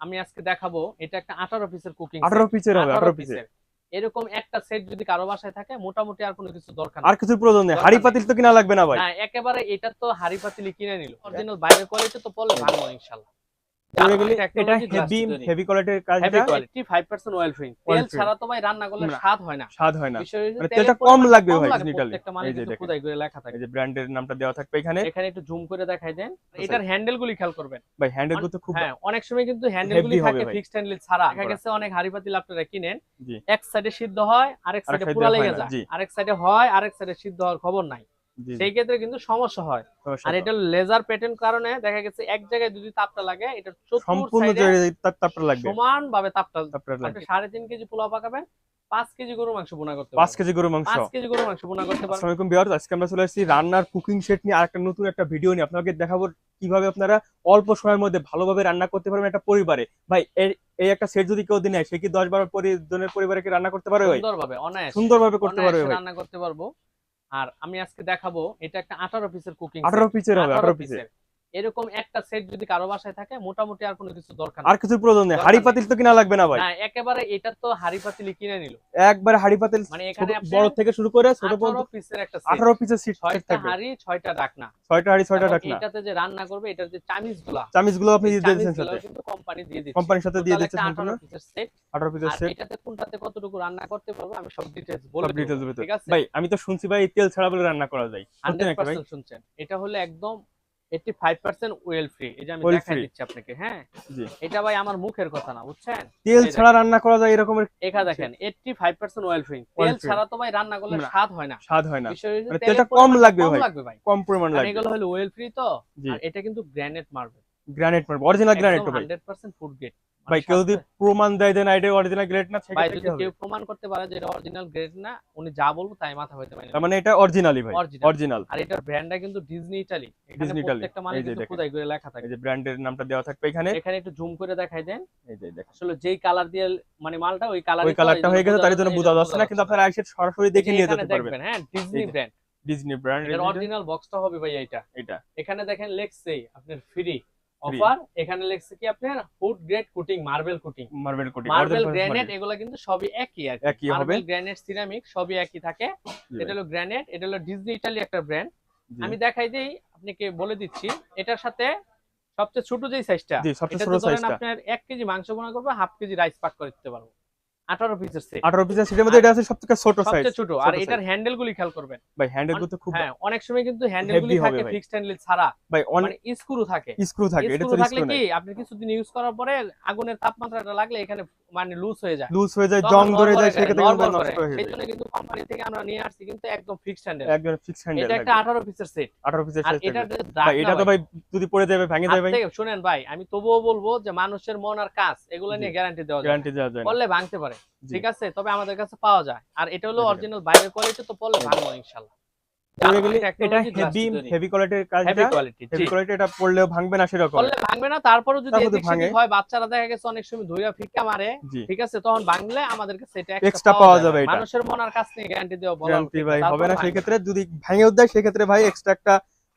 আমি আজকে দেখাবো এটা একটা আঠারো পিসের কুকিং আঠারো পিসের হবে আঠারো পিসের এরকম একটা সেট যদি কারও বাসায় থাকে মোটামুটি আর কোনো কিছু দরকার আর কিছু প্রয়োজন নেই। হাড়ি পাতিল তো কিনা লাগবে না ভাই। না একেবারে এটা তো হাড়ি পাতিলি কিনে নিল। অরিজিনাল বাইরের কোয়ালিটি তো পড়লে ভালো ইনশাআল্লাহ এটা Technology হেভি হেভি কোয়ালিটির কাজ হেভি এটা কোয়ালিটি 5% অয়েল ফ্রি তেল ছাড়া তো ভাই রান্না করলে স্বাদ হয় না। স্বাদ হয় না। বিষয় হচ্ছে মানে তেলের তেলটা কম লাগবে ভাই লাগে, ডিজিটালি প্রত্যেকটা মালে এই যে খোদাই করে লেখা থাকে। এই যে ব্র্যান্ডের নামটা দেওয়া থাকবে এখানে। এখানে একটু জুম করে দেখাই দেন। আচ্ছা। এটার খেয়াল করবেন। ভাই হ্যান্ডেল তো খুব হ্যাঁ অনেক সময় কিন্তু থাকে ফিক্সড হ্যান্ডেল ছাড়া। দেখা গেছে অনেক হাড়ি পাতিল আপনারা কিনেন। এক সাইডে সিদ্ধ হয় আরেক সাইডে পুরা লেগে যায়। আরেক সাইডে হয় আরেক সাইডে সিদ্ধ হওয়ার খবর নাই। সেই ক্ষেত্রে কিন্তু সমস্যা হয়। আর এটা লেজার প্যাটার্ন কারণে দেখা গেছে এক জায়গায় যদি তাপটা লাগে এটা সম্পূর্ণ তাপটা লাগবে। সমান ভাবে তাপটা তাপটা লাগবে। আপনি সাড়ে তিন কেজি পোলাও পাকাবেন পাঁচ কেজি গরু মাংস বোনা করতে পাঁচ কেজি গরু মাংস। পাঁচ কেজি গরু মাংস বোনা করতে পারবেন। আসসালামু আলাইকুম ভিউয়ার্স আজকে আমরা চলে এসেছি রান্নার কুকিং সেট নিয়ে আরেকটা নতুন একটা ভিডিও নিয়ে। আপনাকে দেখাবো কীভাবে আপনারা অল্প সময়ের মধ্যে ভালোভাবে রান্না করতে পারবেন একটা পরিবারে। ভাই এই একটা সেট যদি কেউ দিনে সে কি দশ বারো জনের পরিবারে কি রান্না করতে পারবে ভাই? সুন্দর ভাবে সুন্দরভাবে করতে পারবে রান্না করতে পারব। আর আমি আজকে দেখাবো এটা একটা আঠারো পিসের কুকিং আঠারো পিসের হবে আঠারো পিসের এরকম একটা সেট যদি কারও বাসায় থাকে মোটামুটি আর কোনো কিছু দরকার আর কিছু প্রয়োজন নেই। হাড়ি পাতিল তো কিনা লাগবে না ভাই। না একেবারে এটা তো হাড়ি পাতিলি কিনে নিল। একবারে হাড়ি পাতিল মানে এখানে বড় থেকে শুরু করে ছোট পর্যন্ত আঠারো পিসের একটা সেট আঠারো পিসের সিট ছয়টা থাকবে। হাড়ি ছয়টা ডাকনা। ছয়টা হাড়ি ছয়টা ডাকনা। এটাতে যে রান্না করবে এটার যে চামিজগুলা চামিচগুলো আপনি দিয়ে দিচ্ছেন সাথে। কিন্তু কোম্পানি দিয়ে দিচ্ছে। কোম্পানির সাথে দিয়ে দিচ্ছেন সম্পূর্ণ। 18 পিসের সেট আঠারো পিসের সেট এটাতে কোনটাতে কতটুকু রান্না করতে পারব আমি সব ডিটেইলস বলে সব দেব। ডিটেলস ঠিক আছে? ভাই আমি তো শুনছি ভাই তেল ছাড়া বলে রান্না করা যায়। সত্যি 100% শুনছেন। এটা হলো একদম 85% ওয়েল ফ্রি এই যে আমি দেখাই দিচ্ছি আপনাকে হ্যাঁ? এটা ভাই আমার মুখের কথা না বুঝছেন? তেল ছাড়া রান্না করা যায় এরকমের একা দেখেন 85% ওয়েল ফ্রি তেল ছাড়া তো ভাই রান্না করলে স্বাদ হয় না। স্বাদ হয় না। মানে তেলটা কম লাগবে ভাই। কম পরিমাণ লাগবে। এগুলো হলো ওয়েল ফ্রি তো? আর এটা কিন্তু granite marble granite marble original granite ভাই। 100% ফুড গ্রেড ভাই কেউ যদি প্রমাণ দেয় যে না এটা অরিজিনাল গ্রেড না ভাই যদি কেউ প্রমাণ করতে পারে যে এটা অরিজিনাল গ্রেড না উনি যা বলব তাই মাথা হইতে পারে। তার মানে এটা অরিজিনালি ভাই অরিজিনাল আর এটার ব্র্যান্ডটা কিন্তু ডিজনি ইটালি ডিজনি ইটালি। প্রত্যেকটা মানে কিন্তু খোদাই করে লেখা থাকে। এই যে ব্র্যান্ডের নামটা দেওয়া থাকবে এখানে। এখানে একটু জুম করে দেখাই দেন। এই যে দেখেন। আসলে যেই কালার দিয়ে মানে মালটা ওই কালার ওই কালারটা হয়ে গেছে তার জন্য বোঝা যাচ্ছে না কিন্তু আপনারা আইসে সরাসরি দেখে নিয়ে যেতে পারবেন। হ্যাঁ ডিজনি ব্র্যান্ড ডিজনি ব্র্যান্ড এটার অরিজিনাল বক্সটা হবে ভাই এটা এটা এখানে দেখেন লেখছে আপনার ফ্রি অফার এখানে লেখছে কি আপনার? Food grade coating marble coating marble coating marble granite এগুলো কিন্তু সবই একই আর একই হবে। মার্বেল গ্রানাইট সিরামিক সবই একই থাকে। এটা হলো গ্রানাইট এটা হলো ডিজনি ইটালি একটা ব্র্যান্ড আমি দেখাই দেই আপনাকে বলে দিচ্ছি এটার সাথে সবচেয়ে ছোট যে সাইজটা জি সবচেয়ে ছোট সাইজটা আপনার এক কেজি মাংস বোনা করবে হাফ কেজি রাইস পাক করে দিতে পারব। আঠারো পিসের সেট 18 পিসের সিটের মধ্যে এটা আছে সবথেকে ছোট সাইজ সবচেয়ে ছোট। আর এটার হ্যান্ডেল গুলি খেয়াল করবেন। ভাই হ্যান্ডেলগুলো খুব হ্যাঁ অনেক সময় কিন্তু হ্যান্ডেল গুলি থাকে ফিক্সড হ্যান্ডেল ছাড়া। ভাই অনেক মানে স্ক্রু থাকে। স্ক্রু থাকে এটা তো স্ক্রু থাকলে কি আপনি কিছুদিন ইউজ করার পরে আগুনের তাপমাত্রাটা লাগলে এখানে মানে লুজ হয়ে যায়। লুজ হয়ে যায় জং ধরে যায় করে, সেক্ষেত্রে কিন্তু নষ্ট হয়ে যায়। জন্য কিন্তু কোম্পানি থেকে আমরা নিয়ে আসছি কিন্তু একদম ফিক্সড হ্যান্ডেল একজন ফিক্স হ্যান্ডেল এটা একটা আঠারো পিসের সেট 18 পিসের আর এটা ভাই এটা তো ভাই যদি পড়ে যাবে ভেঙে হাত যাবে। ভাই শুনেন ভাই আমি তবুও বলব যে মানুষের মন আর কাজ এগুলো নিয়ে। গ্যারান্টি দেওয়া যায়। গ্যারান্টি দেওয়া যায়। করলে ভাঙতে পারে। ঠিক আছে? তবে আমাদের কাছে পাওয়া যায়। আর এটা হলো। অরিজিনাল বাইরের কোয়ালিটি তো পড়লে ভাঙবো ইনশাআল্লাহ এটা হেভি হেভি কোয়ালিটির কাজ হেভি কোয়ালিটি হেভি কোয়ালিটি এটা পড়লেও ভাঙবে না সেরকম। করলে ভাঙবে না তারপরেও যদি তারপর ভাঙে। হয় বাচ্চারা দেখা গেছে অনেক সময় ধুইয়া ফিক্কা মারে ঠিক আছে তখন ভাঙলে আমাদের কাছে এটা এক্সট্রা পাওয়া যাবে এটা। মানুষের আর কাজ গ্যারান্টি দেওয়া বলা গ্যারান্টি ভাই হবে না সেই ক্ষেত্রে যদি ভেঙেও দেয় সেই ক্ষেত্রে ভাই এক্সট্রা একটা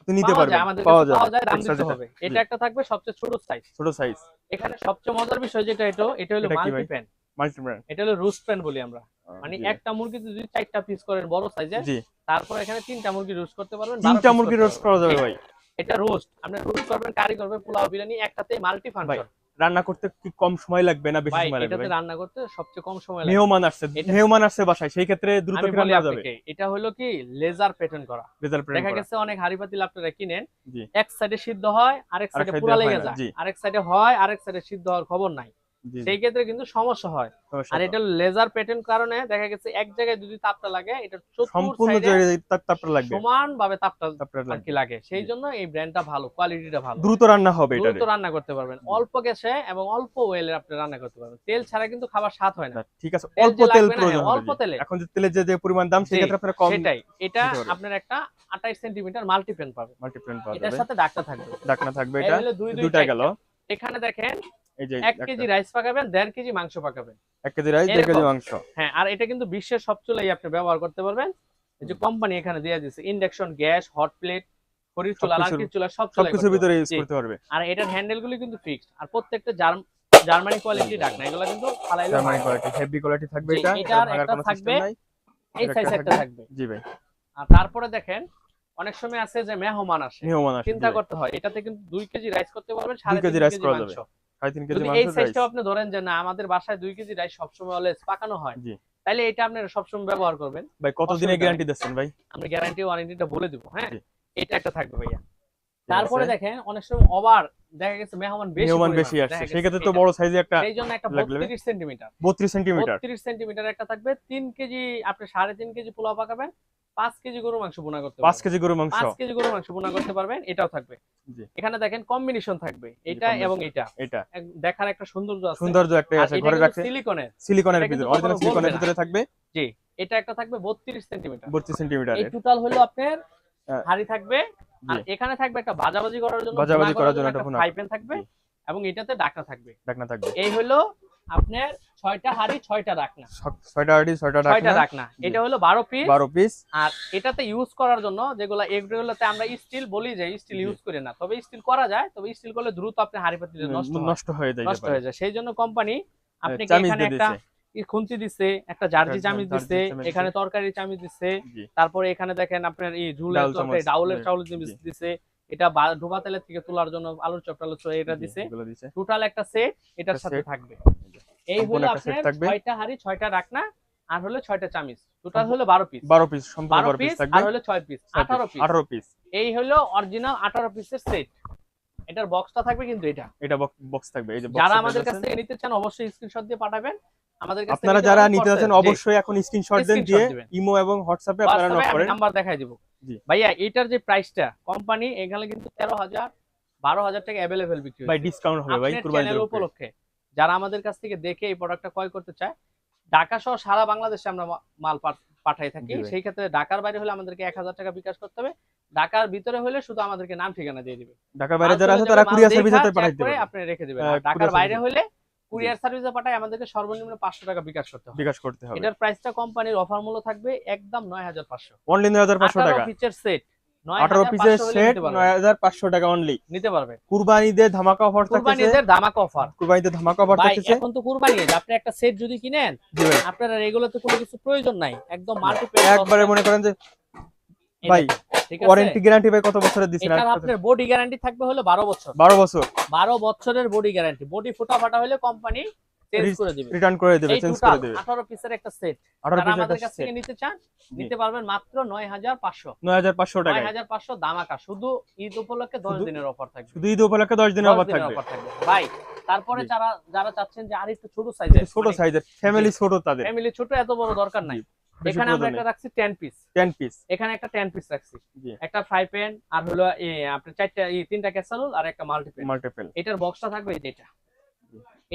নিতে আমাদের পাওয়া যায় যাবে দাম দিতে হবে। এটা একটা থাকবে সবচেয়ে ছোট সাইজ ছোট সাইজ এখানে সবচেয়ে মজার বিষয় যেটা এটা এটা হলো? মাল্টি প্যান মাল্টি এটা হলো রুস্ট প্যান বলি আমরা। মানে একটা মুরগি যদি চারটা পিস করেন বড় সাইজে তারপর এখানে তিনটা মুরগি রোস্ট করতে পারবেন তিনটা মুরগি রোস্ট করা যাবে ভাই। এটা রোস্ট আপনি রোস্ট করবেন কারি করবেন পোলাও বিরিয়ানি একটাতে মাল্টি ফাংশন রান্না করতে কি কম সময় লাগবে না বেশি সময় লাগবে এটাতে রান্না করতে সবচেয়ে কম সময় লাগে মেহমান আসছে মেহমান আসছে বাসায় সেই ক্ষেত্রে দ্রুত আমি কি রান্না যাবে? এটা হলো কি লেজার প্যাটার্ন করা। রেজাল্ট প্রিন্ট দেখা গেছে অনেক হাড়ি পাতিল আপনারা কিনেন এক সাইডে সিদ্ধ হয় আরেক সাইডে পুরা লেগে যায়। আরেক সাইডে হয় আরেক সাইডে সিদ্ধ হওয়ার খবর নাই। সেই ক্ষেত্রে কিন্তু সমস্যা হয়। আর এটা লেজার প্যাটার্ন কারণে দেখা গেছে এক জায়গায় যদি তাপটা লাগে এটা সম্পূর্ণ তাপটা লাগবে। সমান ভাবে তাপটা তাপটা আর কি লাগে। সেই জন্য এই ব্র্যান্ডটা ভালো কোয়ালিটিটা ভালো। দ্রুত রান্না হবে এটা। দ্রুত রান্না করতে পারবেন। অল্প গ্যাসে এবং অল্প ওয়েলে আপনি রান্না করতে পারবেন। তেল ছাড়া কিন্তু খাবার স্বাদ হয় না। ঠিক আছে। অল্প তেল প্রয়োজন অল্প তেলে। এখন যে তেলের যে যে পরিমাণ দাম সেই ক্ষেত্রে আপনারা কম সেটাই। এটা আপনার একটা 28 সেন্টিমিটার মাল্টিপেন পাবেন। মাল্টিপ্লেন পাওয়া এটার সাথে ডাকটা থাকবে। ডাকনা থাকবে এটা। দুইটা। গেল। এখানে দেখেন এই যে এক কেজি রাইস পাকাবেন কেজি মাংস পাকাবেন। এক কেজি রাইস দেড় কেজি মাংস। হ্যাঁ আর এটা কিন্তু বিশ্বের সব চুলাই আপনি ব্যবহার করতে পারবেন। এই যে কোম্পানি এখানে দিয়ে দিচ্ছে ইন্ডাকশন গ্যাস হট প্লেট খড়ির চুলা লাকড়ির চুলা সব চুলাই সবকিছুর ভিতরে ইউজ করতে পারবে। আর এটার হ্যান্ডেল গুলি কিন্তু ফিক্সড আর প্রত্যেকটা জার্মানি কোয়ালিটি এগুলো কিন্তু ফালাইলে জার্মানি কোয়ালিটি হেভি কোয়ালিটি থাকবে এটা এটার একটা থাকবে, এই সাইজ একটা থাকবে। থাকবে। জি ভাই। আর তারপরে দেখেন অনেক সময় আছে যে মেহমান আসে। চিন্তা করতে হয় এটাতে কিন্তু দুই কেজি রাইস করতে পারবেন সাড়ে কেজি কেজি করা যাবে। সাড়ে কেজি এই rice। সাইজটাও আপনি ধরেন যে না আমাদের বাসায় দুই কেজি রাইস সবসময় অলওয়েজ পাকানো হয় জি। তাহলে এটা আপনারা সবসময় ব্যবহার করবেন। ভাই কত দিনের গ্যারান্টি দিচ্ছেন ভাই? আমি গ্যারান্টি ওয়ারেন্টিটা বলে দিব হ্যাঁ? এটা একটা থাকবে ভাইয়া। তারপরে দেখেন অনেক সময় ওভার দেখা গেছে মেহমান বেশি মেহমান বেশি আসছে। সেক্ষেত্রে তো বড় সাইজে একটা সেই জন্য একটা একটা থাকবে তিন কেজি আপনি সাড়ে তিন কেজি পোলাও পাকাবেন কেজি গরু মাংস বোনা করতে পারবেন। কেজি গরু মাংস। পাঁচ কেজি গরু মাংস বোনা করতে পারবেন এটাও থাকবে। জি। এখানে দেখেন কম্বিনেশন থাকবে এটা এবং এটা। এটা। দেখার একটা সৌন্দর্য আছে। সৌন্দর্য একটা আছে এটা ঘরে রাখতে সিলিকনের সিলিকনের ভিতরে অরিজিনাল সিলিকনের ভিতরে থাকবে? এটা একটা থাকবে এই টোটাল হলো আপনার হ্যাঁ। হাড়ি থাকবে। আর এখানে থাকবে একটা ভাজাভাজি করার জন্য ভাজাভাজি করার একটা থাকবে এবং এটাতে ডাকনা থাকবে। ডাকনা থাকবে। এই হলো আপনার ছয়টা হাড়ি ছয়টা ছ- ছয়টা আড়ি ছয়টা ছয়টা ডাকনা এটা হলো বারো পিস বারো পিস আর এটাতে ইউজ করার জন্য যেগুলো এগুলোতে আমরা স্টিল বলি যে স্টিল ইউজ করি না। তবে স্টিল করা যায় তবে স্টিল করলে দ্রুত আপনি হাড়ি পাতিলে নষ্ট নষ্ট হয়ে যায় নষ্ট হয়ে যায়। সেই জন্য কোম্পানি আপনাকে চামিচ এখানে একটা খুন্তি দিচ্ছে একটা জার্জি চামিচ দিচ্ছে এখানে তরকারি চামিচ দিচ্ছে তারপরে এখানে দেখেন আপনার এই ঝুলের তরকারি ডাউলের চাউল দিচ্ছে এটা বা- ডোবা তেলের থেকে তোলার জন্য আলুর চপ টালুর চপ এটা দিছে। টোটাল একটা সেট এটার সাথে থাকবে। এই হলো আপনার। ছয়টা হাড়ি ছয়টা রাখনা আর হলো ছয়টা চামিচ। টোটাল হলো বারো পিস বারো পিস সম্পূর্ণ বারো বারো পিস পিস থাকবে। আর হলো ছয় পিস আঠারো পিস আঠারো পিস এই হলো অরিজিনাল আঠারো পিসের সেট এটার বক্সটা থাকবে কিন্তু এটা। এটা বক্স থাকবে। এই যে যারা আমাদের কাছ থেকে নিতে চান অবশ্যই স্ক্রিনশট দিয়ে পাঠাবেন। আমাদের কাছ আপনারা যারা নিতে জি। অবশ্যই এখন স্ক্রিনশট দেন দিয়ে। ইমো এবং হোয়াটসঅ্যাপে আপনারা নক করেন। নাম্বার দেখাই দিব। ভাইয়া এটার যে প্রাইসটা কোম্পানি এখানে কিন্তু তেরো হাজার বারো হাজার টাকা অ্যাভেলেবেল বিক্রি ভাই ডিসকাউন্ট হবে ভাই কুরবানির উপলক্ষে যারা আমাদের কাছ থেকে দেখে এই প্রোডাক্টটা ক্রয় করতে চায় ঢাকা সহ সারা বাংলাদেশে আমরা মাল পাঠাই থাকি। সেই ক্ষেত্রে ঢাকার বাইরে হলে আমাদেরকে এক হাজার টাকা বিকাশ করতে হবে। ঢাকার ভিতরে হলে শুধু আমাদেরকে নাম ঠিকানা দিয়ে দিবে। ঢাকার বাইরে যারা আছে তারা কুরিয়ার সার্ভিসে check পাঠাইতে আপনি রেখে দিবেন। আহ, ঢাকার বাইরে হলে কুরিয়ার সার্ভিসে পাঠায় আমাদেরকে সর্বনিম্ন পাঁচশো টাকা বিকাশ করতে হবে। বিকাশ করতে হবে। এটার প্রাইসটা কোম্পানির অফার মূল্য থাকবে একদম নয় হাজার পাঁচশো। অনলি নয় হাজার পাঁচশো টাকা। সেট পিসের সেট নিতে টাকা অনলি পারবে। কুরবানিদের ধামাকা অফার থাকতেছে। কুরবানিদের ধামাকা অফার কুরবানিদের ধামাকা অফার ভাই এখন তো কুরবানি আপনি একটা সেট যদি কিনেন আপনার এগুলোতে কোনো কিছু প্রয়োজন নাই। একদম একবারে মনে করেন যে ভাই ওয়ারেন্টি গ্যারান্টি ভাই কত বছরের এটার আপনার বডি গ্যারান্টি থাকবে হলো বারো বছর। বারো বছর। বারো বছরের বডি গ্যারান্টি বডি ফুটা ফাটা হলে কোম্পানি চেঞ্জ করে দিবে। রিটার্ন করে দেবে চেঞ্জ করে দেবে। আঠারো পিসের একটা সেট পিসের আমাদের কাছ থেকে নিতে চান। নিতে পারবেন মাত্র দামাকা। শুধু ঈদ উপলক্ষে দশ শুধু- দিনের অফার থাকবে। শুধু ঈদ উপলক্ষে দশ দিনের দশ অফার থাকবে। ভাই তারপরে। যারা যারা চাচ্ছেন যে আর একটু ছোট সাইজের ছোট সাইজের ফ্যামিলি ছোট তাদের। ফ্যামিলি ছোট এত বড় দরকার নাই। এখানে আমরা একটা রাখছি 10 পিস 10 পিস এখানে একটা 10 পিস রাখছি। একটা ফ্রাই প্যান আর হলো আপনি আপনার চারটা এই তিনটা ক্যাসারোল আর একটা মাল্টিপেল মাল্টিপল এটার বক্সটা থাকবে এটা।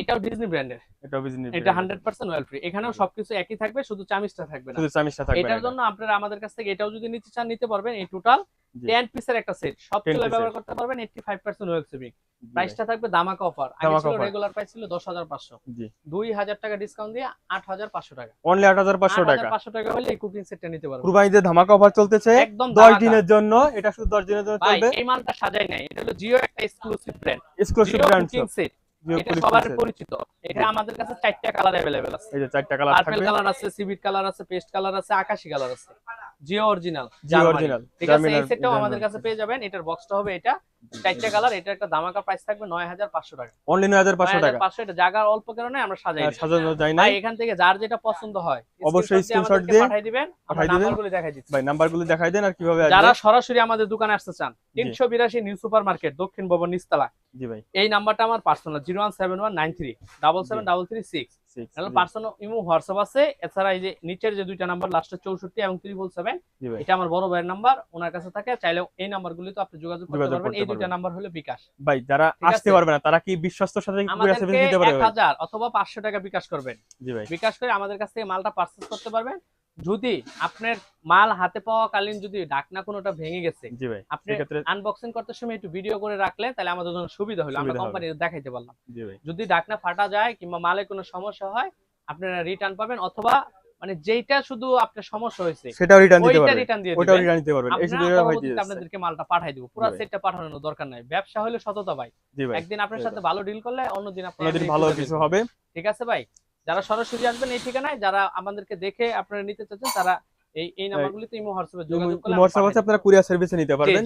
এটাও ডিজনি ব্র্যান্ডের এটাও ডিজনি এটা হান্ড্রেড পার্সেন্ট ওয়েল ফ্রি এখানেও সবকিছু একই থাকবে শুধু চামিচটা থাকবে না। শুধু চামিচটা থাকবে এটার জন্য আপনারা আমাদের কাছ থেকে এটাও যদি নিতে চান নিতে পারবেন এই টোটাল জি। টেন পিসের একটা সেট সব 10 চুলে piece-এর। ব্যবহার করতে পারবেন eighty five percent oil saving জি ভাই, প্রাইসটা থাকবে দামাকা অফার আগে ধামাকা ছিল offer। রেগুলার প্রাইস ছিল দশ হাজার পাঁচশো জি দুই হাজার টাকা ডিসকাউন্ট দিয়ে আট হাজার পাঁচশো টাকা অনলি আট হাজার পাঁচশো আট টাকা হাজার পাঁচশো টাকা হলে এই কুকিং সেটটা নিতে পারবেন কুরবানিদের ধামাকা অফার চলতেছে একদম দশ ধামাকা। দিনের জন্য এটা শুধু দশ দিনের জন্য ভাই চলবে এই মালটা সাজাই নাই এটা হলো জিও একটা exclusive brand exclusive Jio brand cooking set এটা সবার পরিচিত এখানে আমাদের কাছে চারটা কালার अवेलेबल আছে এই যে চারটা কালার পার্পল থাকবে কালার আছে সিভিট কালার আছে পেস্ট কালার আছে আকাশি কালার আছে জিও অরিজিনাল ঠিক আছে আমাদের কাছে পেয়ে যাবেন এটার বক্সটা হবে এটা। চারটা কালার এটা একটা দামাকা প্রাইস থাকবে 9500 টাকা। অনলি টাকা। 9500 এটা অল্প কারণে আমরা সাজাই সাজানো হ্যাঁ। এখান থেকে যার যেটা পছন্দ হয় অবশ্যই দিবেন দেখাই দেখাই যারা সরাসরি আমাদের দোকানে আসতে চান নিউ দক্ষিণ ভবন এই নাম্বারটা আমার six six personal imo WhatsApp আছে। এছাড়া এই যে নিচের যে দুইটা নাম্বার লাস্টে চৌষট্টি এবং ত্রিপল সেভেন এটা আমার বড় ভাইয়ের নাম্বার। ওনার কাছে থাকে চাইলেও এই নাম্বারগুলি তো আপনি যোগাযোগ করতে পারবেন। এই দুইটা পারবেন। নাম্বার হলো বিকাশ। ভাই যারা আসতে পারবে না তারা কি বিশ্বস্তর সাথে কুরিয়ার সার্ভিস দিতে পারবে এক ভাই হাজার অথবা পাঁচশো টাকা বিকাশ করবেন। জি ভাই। বিকাশ করে আমাদের কাছ থেকে মালটা পার্সেস করতে পারবেন। যদি আপনার মাল হাতে পাওয়াকালীন যদি ডাকনা কোনোটা ভেঙে গেছে জি ভাই আপনি আনবক্সিং করতে সময় একটু ভিডিও করে রাখলে তাহলে আমাদের জন্য সুবিধা হলো। আমরা কোম্পানির দেখাইতে পারলাম। জি ভাই। যদি ডাকনা ফাটা যায় কিংবা মালে কোনো সমস্যা হয় আপনারা রিটার্ন পাবেন অথবা মানে যেটা শুধু আপনার সমস্যা হয়েছে সেটাও রিটার্ন দিতে পারবেন রিটার্ন দিয়ে ওটা রিটার্ন দিতে পারবেন। এই সুবিধা হয় দিয়ে আপনাদেরকে মালটা পাঠিয়ে দেব। পুরো সেটটা পাঠানোর দরকার নাই। ব্যবসা হলো সততা ভাই। একদিন আপনার সাথে ভালো ডিল করলে অন্যদিন আপনাদের ভালো কিছু হবে। ঠিক আছে ভাই? যারা সরাসরি আসবেন এই ঠিকানায় যারা আমাদেরকে দেখে আপনারা নিতে চাচ্ছেন তারা এই এই নাম্বারগুলিতে ইমো হোয়াটসঅ্যাপে যোগাযোগ করলে হোয়াটসঅ্যাপ আছে আপনারা কুরিয়ার সার্ভিসে নিতে পারবেন।